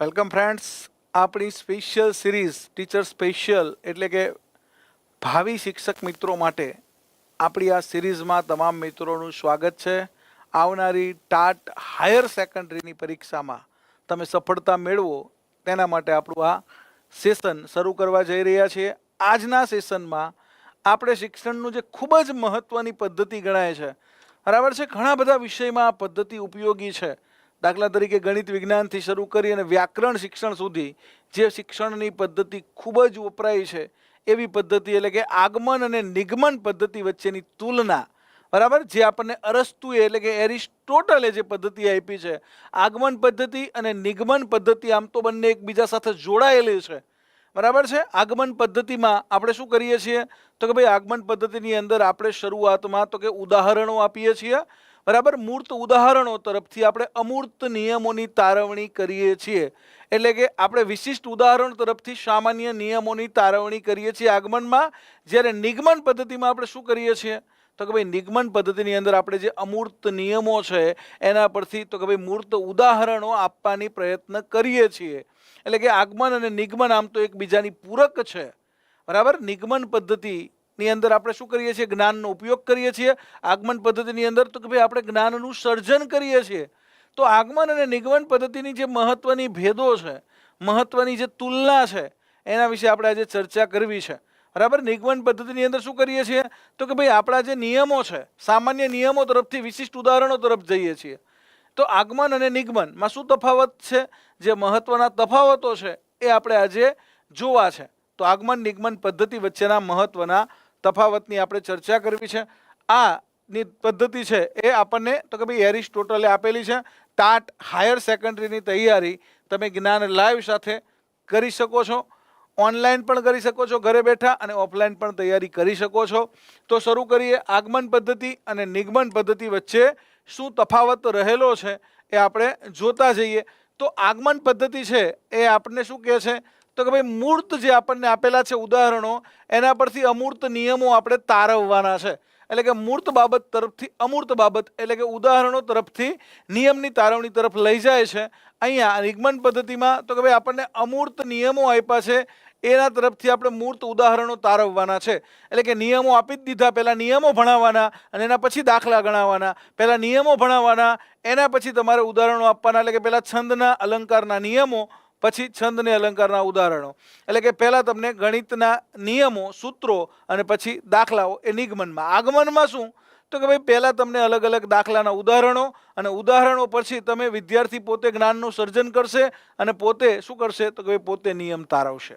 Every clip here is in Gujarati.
વેલકમ ફ્રેન્ડ્સ આપણી સ્પેશિયલ સિરીઝ ટીચર સ્પેશિયલ એટલે કે ભાવિ શિક્ષક મિત્રો માટે આપણી આ સિરીઝમાં તમામ મિત્રોનું સ્વાગત છે. આવનારી ટાટ હાયર સેકન્ડરીની પરીક્ષામાં તમે સફળતા મેળવો તેના માટે આપણું આ સેશન શરૂ કરવા જઈ રહ્યા છીએ. આજના સેશનમાં આપણે શિક્ષણનું જે ખૂબ જ મહત્ત્વની પદ્ધતિ ગણાય છે. બરાબર છે? ઘણા બધા વિષયમાં આ પદ્ધતિ ઉપયોગી છે. દાખલા તરીકે ગણિત વિજ્ઞાનથી શરૂ કરી અને વ્યાકરણ શિક્ષણ સુધી જે શિક્ષણની પદ્ધતિ ખૂબ જ વપરાય છે, એવી પદ્ધતિ એટલે કે આગમન અને નિગમન પદ્ધતિ વચ્ચેની તુલના. બરાબર? જે આપણને અરસ્તુએ એટલે કે એરિસ્ટોટલે જે પદ્ધતિ આપી છે, આગમન પદ્ધતિ અને નિગમન પદ્ધતિ આમ તો બંને એકબીજા સાથે જોડાયેલી છે. બરાબર છે? આગમન પદ્ધતિમાં આપણે શું કરીએ છીએ? તો કે ભાઈ, આગમન પદ્ધતિની અંદર આપણે શરૂઆતમાં તો કે ઉદાહરણો આપીએ છીએ. બરાબર? મૂર્ત ઉદાહરણો તરફથી આપણે અમૂર્ત નિયમોની તારવણી કરીએ છીએ. એટલે કે આપણે વિશિષ્ટ ઉદાહરણ તરફથી સામાન્ય નિયમોની તારવણી કરીએ છીએ આગમનમાં. જ્યારે નિગમન પદ્ધતિમાં આપણે શું કરીએ છીએ? તો કે ભાઈ, નિગમન પદ્ધતિની અંદર આપણે જે અમૂર્ત નિયમો છે, એના પરથી તો કે ભાઈ, મૂર્ત ઉદાહરણો આપવાની પ્રયત્ન કરીએ છીએ. એટલે કે આગમન અને નિગમન આમ તો એકબીજાની પૂરક છે. બરાબર? નિગમન પદ્ધતિની અંદર આપણે શું કરીએ છીએ? જ્ઞાનનો ઉપયોગ કરીએ છીએ. આગમન પદ્ધતિની અંદર તો કે ભાઈ આપણે જ્ઞાનનું સર્જન કરીએ છીએ. તો આગમન અને નિગમન પદ્ધતિની જે મહત્વની ભેદો છે, મહત્વની જે તુલના છે, એના વિશે આપણે આજે ચર્ચા કરવી છે. બરાબર? નિગમન પદ્ધતિની અંદર શું કરીએ છીએ? તો કે ભાઈ આપણા જે નિયમો છે, સામાન્ય નિયમો તરફથી વિશિષ્ટ ઉદાહરણો તરફ જઈએ છીએ. તો આગમન અને નિગમનમાં શું તફાવત છે? જે મહત્વના તફાવતો છે, એ આપણે આજે જોવા છે. તો આગમન, નિગમન પદ્ધતિ વચ્ચેના મહત્વના તફાવતની આપણે ચર્ચા કરવી છે. આ ની પદ્ધતિ છે એ આપણને તો કે ભાઈ એરિસ્ટોટલે આપેલી છે. ટાટ હાયર સેકન્ડરીની તૈયારી તમે જ્ઞાન લાઈવ સાથે કરી શકો છો. ઓનલાઈન પણ કરી શકો છો ઘરે બેઠા અને ઓફલાઈન પણ તૈયારી કરી શકો છો. તો શરૂ કરીએ આગમન પદ્ધતિ અને નિગમન પદ્ધતિ વચ્ચે શું તફાવત રહેલો છે એ આપણે જોતા જઈએ. તો આગમન પદ્ધતિ છે એ આપણને શું કહે છે? તો કે ભાઈ મૂર્ત જે આપણને આપેલા છે ઉદાહરણો, એના પરથી અમૂર્ત નિયમો આપણે તારવવાના છે. એટલે કે મૂર્ત બાબત તરફથી, અમૂર્ત બાબત એટલે કે ઉદાહરણો તરફથી નિયમની તારવણી તરફ લઈ જાય છે. અહીંયા નિગમન પદ્ધતિમાં તો કે ભાઈ આપણને અમૂર્ત નિયમો આપ્યા છે, એના તરફથી આપણે મૂર્ત ઉદાહરણો તારવવાના છે. એટલે કે નિયમો આપી જ દીધા, પહેલાં નિયમો ભણાવવાના અને એના પછી દાખલા ગણાવવાના. પહેલાં નિયમો ભણાવવાના, એના પછી તમારે ઉદાહરણો આપવાના. એટલે કે પહેલાં છંદના, અલંકારના નિયમો પછી છંદ અને અલંકારના ઉદાહરણો. એટલે કે પહેલાં તમને ગણિતના નિયમો, સૂત્રો અને પછી દાખલાઓ એ નિગમનમાં. આગમનમાં શું? તો કે ભાઈ પહેલાં તમને અલગ અલગ દાખલાના ઉદાહરણો અને ઉદાહરણો પછી તમે વિદ્યાર્થી પોતે જ્ઞાનનું સર્જન કરશે અને પોતે શું કરશે? તો કે ભાઈ પોતે નિયમ તારવશે.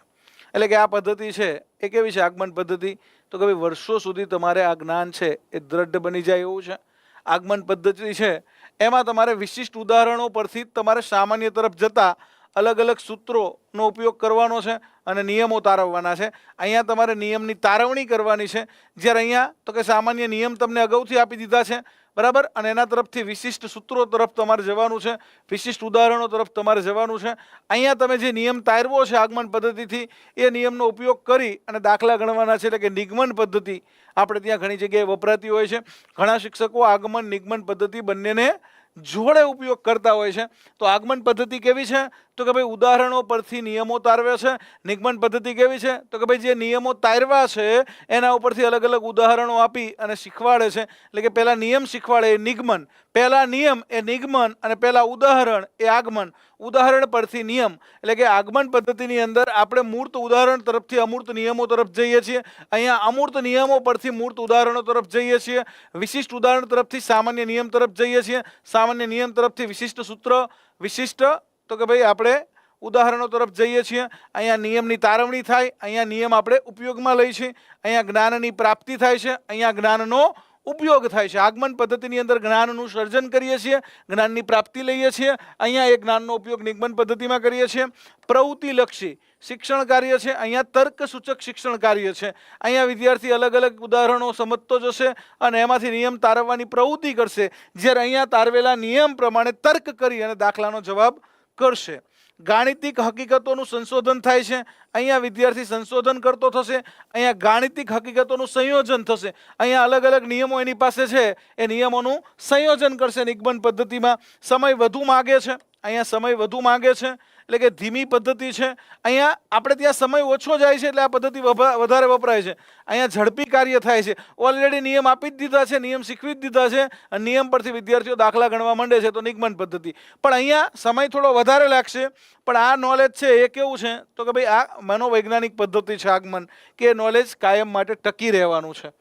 એટલે કે આ પદ્ધતિ છે એ કેવી છે? આગમન પદ્ધતિ? તો કે ભાઈ વર્ષો સુધી તમારે આ જ્ઞાન છે એ દ્રઢ બની જાય એવું છે. આગમન પદ્ધતિ છે. એમાં તમારે વિશિષ્ટ ઉદાહરણો પરથી તમારે સામાન્ય તરફ જતા અલગ અલગ સૂત્રોનો ઉપયોગ કરવાનો છે અને નિયમો તારવવાના છે. અહીંયા તમારે નિયમની તારવણી કરવાની છે. જ્યારે અહીંયા તો કે સામાન્ય નિયમ તમને અગાઉથી આપી દીધા છે, બરાબર? અને એના તરફથી વિશિષ્ટ સૂત્રો તરફ તમારે જવાનું છે, વિશિષ્ટ ઉદાહરણો તરફ તમારે જવાનું છે. અહીંયા તમે જે નિયમ તારવો છે આગમન પદ્ધતિથી, એ નિયમનો ઉપયોગ કરી અને દાખલા ગણવાના છે એટલે કે નિગમન પદ્ધતિ. આપણે ત્યાં ઘણી જગ્યાએ વપરાતી હોય છે. ઘણા શિક્ષકો આગમન નિગમન પદ્ધતિ બંનેને જોડે ઉપયોગ કરતા હોય છે. તો આગમન પદ્ધતિ કેવી છે? તો કે ભાઈ ઉદાહરણો પરથી નિયમો તારવે છે, નિગમન પદ્ધતિ કેવી છે? તો કે ભાઈ જે નિયમો તારવા છે, એના ઉપરથી અલગ અલગ ઉદાહરણો આપી અને શીખવાડે છે. એટલે કે પહેલાં નિયમ શીખવાડે એ નિગમન. પહેલાં નિયમ એ નિગમન અને પહેલાં ઉદાહરણ એ આગમન. ઉદાહરણ પરથી નિયમ. એટલે કે આગમન પદ્ધતિની અંદર આપણે મૂર્ત ઉદાહરણ તરફથી અમૂર્ત નિયમો તરફ જઈએ છીએ. અહીંયા અમૂર્ત નિયમો પરથી મૂર્ત ઉદાહરણો તરફ જઈએ છીએ. વિશિષ્ટ ઉદાહરણ તરફથી સામાન્ય નિયમ તરફ જઈએ છીએ. સામાન્ય નિયમ તરફથી વિશિષ્ટ સૂત્ર, વિશિષ્ટ તો કે ભાઈ આપણે ઉદાહરણો તરફ જઈએ છીએ. અહીંયા નિયમની તારવણી થાય, અહીંયા નિયમ આપણે ઉપયોગમાં લઈ છીએ. અહીંયા જ્ઞાનની પ્રાપ્તિ થાય છે, અહીંયા જ્ઞાનનો ઉપયોગ થાય છે. આગમન પદ્ધતિની અંદર જ્ઞાનનું સર્જન કરીએ છીએ, જ્ઞાનની પ્રાપ્તિ લઈએ છીએ, અહીંયા એ જ્ઞાનનો ઉપયોગ નિગમન પદ્ધતિમાં કરીએ છીએ. પ્રવૃત્તિલક્ષી શિક્ષણ કાર્ય છે, અહીંયા તર્ક સૂચક શિક્ષણ કાર્ય છે. અહીંયા વિદ્યાર્થી અલગ અલગ ઉદાહરણો સમજતો જશે અને એમાંથી નિયમ તારવવાની પ્રવૃત્તિ કરશે. જ્યારે અહીંયા તારવેલા નિયમ પ્રમાણે તર્ક કરી અને દાખલાનો જવાબ કરશે. ગાણિતિક હકીકતોનું સંશોધન થાય છે. અહીંયા વિદ્યાર્થી સંશોધન કરતો થશે. અહીંયા ગાણિતિક હકીકતોનું સંયોજન થશે. અહીંયા અલગ અલગ નિયમો એની પાસે છે. એ નિયમોનું સંયોજન કરશે નિગમન પદ્ધતિમાં. સમય વધુ માગે છે. અહીંયા સમય વધુ માગે છે. એટલે કે ધીમી પદ્ધતિ છે. અહીંયા આપણે ત્યાં સમય ઓછો જાય છે એટલે આ પદ્ધતિ વધારે વપરાય છે. અહીંયા ઝડપી કાર્ય થાય છે. ઓલરેડી નિયમ આપી જ દીધા છે, નિયમ શીખવી જ દીધા છે અને નિયમ પરથી વિદ્યાર્થીઓ દાખલા ગણવા માંડે છે તો નિગમન પદ્ધતિ. પણ અહીંયા સમય થોડો વધારે લાગશે. પણ આ નોલેજ છે, એ કેવું છે? તો કે ભાઈ આ મનોવૈજ્ઞાનિક પદ્ધતિ છે આગમન, કે નોલેજ કાયમ માટે ટકી રહેવાનું છે.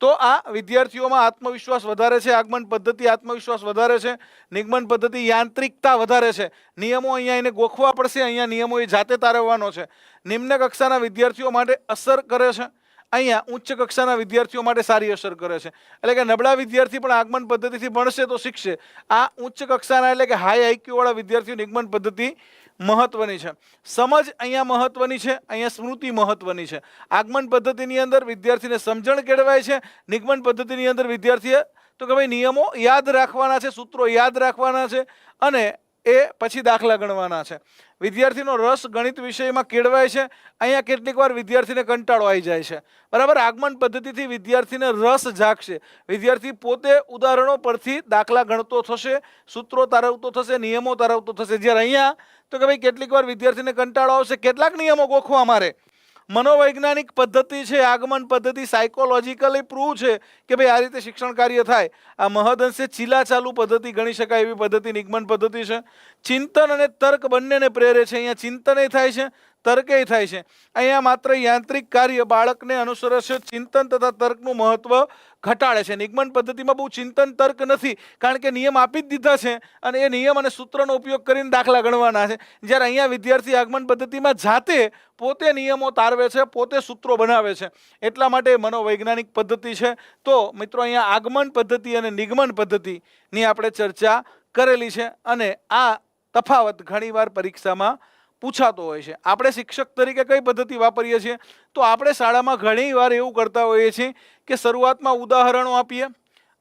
તો આ વિદ્યાર્થીઓમાં આત્મવિશ્વાસ વધારે છે, આગમન પદ્ધતિ આત્મવિશ્વાસ વધારે છે, નિગમન પદ્ધતિ યાંત્રિકતા વધારે છે. નિયમો અહીંયા એને ગોખવા પડશે, અહીંયા નિયમો એ જાતે તારવવાનો છે. નિમ્ન કક્ષાના વિદ્યાર્થીઓ માટે અસર કરે છે, અહીંયા ઉચ્ચ કક્ષાના વિદ્યાર્થીઓ માટે સારી અસર કરે છે. એટલે કે નબળા વિદ્યાર્થી પણ આગમન પદ્ધતિથી ભણશે તો શીખશે. આ ઉચ્ચ કક્ષાના એટલે કે હાઈ આઈક્યુવાળા વિદ્યાર્થીઓ નિગમન પદ્ધતિ મહત્વની છે. સમજ અહીંયા મહત્વની છે, અહીંયા સ્મૃતિ મહત્વની છે. આગમન પદ્ધતિની અંદર વિદ્યાર્થીને સમજણ કેળવાય છે, નિગમન પદ્ધતિની અંદર વિદ્યાર્થીએ તો કે ભાઈ નિયમો યાદ રાખવાના છે, સૂત્રો યાદ રાખવાના છે અને એ પછી દાખલા ગણવાના છે. વિદ્યાર્થીનો રસ ગણિત વિષયમાં કેળવાય છે, અહીંયા કેટલીક વાર વિદ્યાર્થીને કંટાળો આવી જાય છે. બરાબર, આગમન પદ્ધતિથી વિદ્યાર્થીને રસ જાગશે. વિદ્યાર્થી પોતે ઉદાહરણો પરથી દાખલા ગણતો થશે, સૂત્રો તારવતો થશે, નિયમો તારવતો થશે. જ્યારે અહીંયા, તો કે ભાઈ કેટલીક વાર વિદ્યાર્થીને કંટાળો આવશે. કેટલાક નિયમો ગોખવા મારે. મનોવૈજ્ઞાનિક પદ્ધતિ છે, આગમન પદ્ધતિ સાયકોલોજીકલી પ્રૂવ છે કે ભાઈ આ રીતે શિક્ષણ કાર્ય થાય. આ મહદઅંશે ચીલા ચાલુ પદ્ધતિ ગણી શકાય એવી પદ્ધતિ, નિગમન પદ્ધતિ છે. ચિંતન અને તર્ક બંનેને પ્રેરે છે. અહીંયા ચિંતનય થાય છે તર્કેય થાય છે. અહીંયા માત્ર યાંત્રિક કાર્ય બાળકને અનુસરશે ચિંતન તથા તર્કનું મહત્વ ઘટાડે છે. નિગમન પદ્ધતિમાં બહુ ચિંતન તર્ક નથી, કારણ કે નિયમ આપી જ દીધા છે અને એ નિયમ અને સૂત્રનો ઉપયોગ કરીને દાખલા ગણવાના છે. જ્યારે અહીંયા વિદ્યાર્થી આગમન પદ્ધતિમાં જાતે પોતે નિયમો તારવે છે, પોતે સૂત્રો બનાવે છે. એટલા માટે મનોવૈજ્ઞાનિક પદ્ધતિ છે. તો મિત્રો, અહીંયા આગમન પદ્ધતિ અને નિગમન પદ્ધતિની આપણે ચર્ચા કરેલી છે અને આ તફાવત ઘણીવાર પરીક્ષામાં પૂછાતો હોય છે. આપણે શિક્ષક તરીકે કઈ પદ્ધતિ વાપરીએ છીએ? તો આપણે શાળામાં ઘણી વાર એવું કરતા હોઈએ છીએ કે શરૂઆતમાં ઉદાહરણો આપીએ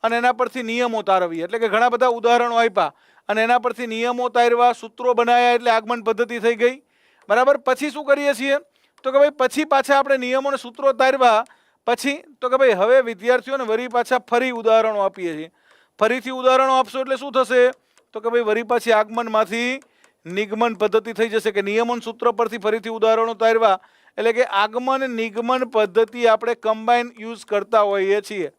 અને એના પરથી નિયમો તારવીએ. એટલે કે ઘણા બધા ઉદાહરણો આપ્યા અને એના પરથી નિયમો તારવા, સૂત્રો બનાવ્યા એટલે આગમન પદ્ધતિ થઈ ગઈ. બરાબર? પછી શું કરીએ છીએ? તો કે ભાઈ, પછી પાછા આપણે નિયમો અને સૂત્રો તારવા, પછી તો કે ભાઈ, હવે વિદ્યાર્થીઓને વરી પાછા ફરી ઉદાહરણો આપીએ છીએ. ફરીથી ઉદાહરણો આપશો એટલે શું થશે? તો કે ભાઈ, વરી પાછી આગમનમાંથી નિગમન પદ્ધતિ થઈ જશે કે નિયમન સૂત્ર પરથી ફરીથી ઉદાહરણો તારવા. એટલે કે આગમન, નિગમન પદ્ધતિ આપણે કમ્બાઈન યુઝ કરતા હોઈએ છીએ.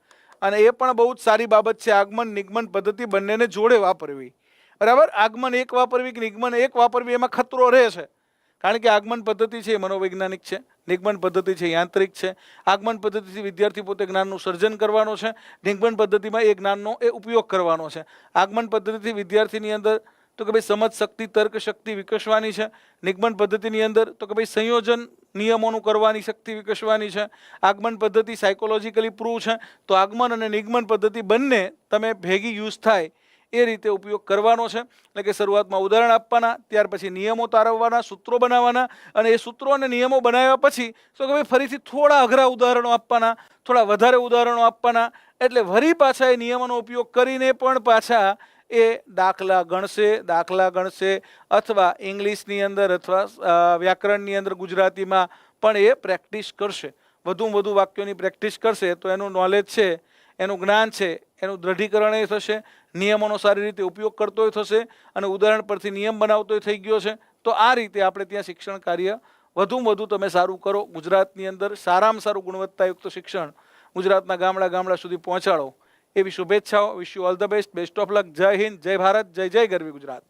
અને એ પણ બહુ જ સારી બાબત છે, આગમન, નિગમન પદ્ધતિ બંનેને જોડે વાપરવી. બરાબર? આગમન એક વાપરવી કે નિગમન એક વાપરવી એમાં ખતરો રહે છે. કારણ કે આગમન પદ્ધતિ છે એ મનોવૈજ્ઞાનિક છે, નિગમન પદ્ધતિ છે યાંત્રિક છે. આગમન પદ્ધતિથી વિદ્યાર્થી પોતે જ્ઞાનનું સર્જન કરવાનો છે, નિગમન પદ્ધતિમાં એ જ્ઞાનનો એ ઉપયોગ કરવાનો છે. આગમન પદ્ધતિથી વિદ્યાર્થીની અંદર તો કે ભાઈ સમજ શક્તિ, તર્ક શક્તિ વિકસવાની છે. નિગમન પદ્ધતિની અંદર તો કે ભાઈ સંયોજન નિયમોનું કરવાની શક્તિ વિકસવાની છે. આગમન પદ્ધતિ સાયકોલોજીકલી પ્રૂવ છે. તો આગમન અને નિગમન પદ્ધતિ બંને તમે ભેગી યુઝ થાય એ રીતે ઉપયોગ કરવાનો છે. એટલે કે શરૂઆતમાં ઉદાહરણ આપવાના, ત્યાર પછી નિયમો તારવવાના, સૂત્રો બનાવવાના અને એ સૂત્રો અને નિયમો બનાવ્યા પછી તો કે ભાઈ ફરીથી થોડા અઘરા ઉદાહરણો આપવાના, થોડા વધારે ઉદાહરણો આપવાના. એટલે વરી પાછા એ નિયમોનો ઉપયોગ કરીને પણ પાછા એ દાખલા ગણશે દાખલા ગણશે અથવા ઇંગ્લિશની અંદર અથવા વ્યાકરણની અંદર ગુજરાતીમાં પણ એ પ્રેક્ટિસ કરશે. વધુમાં વધુ વાક્યોની પ્રેક્ટિસ કરશે તો એનું નોલેજ છે, એનું જ્ઞાન છે, એનું દ્રઢીકરણ એ થશે, નિયમોનો સારી રીતે ઉપયોગ કરતોય થશે અને ઉદાહરણ પરથી નિયમ બનાવતોય થઈ ગયો છે. તો આ રીતે આપણે ત્યાં શિક્ષણ કાર્ય વધુમાં વધુ તમે સારું કરો. ગુજરાતની અંદર સારામાં સારું ગુણવત્તાયુક્ત શિક્ષણ ગુજરાતના ગામડા ગામડા સુધી પહોંચાડો. એવી શુભેચ્છાઓ wish you all the best. Best of luck. Jai Hind. Jai Bharat. જય જય ગરવી ગુજરાત.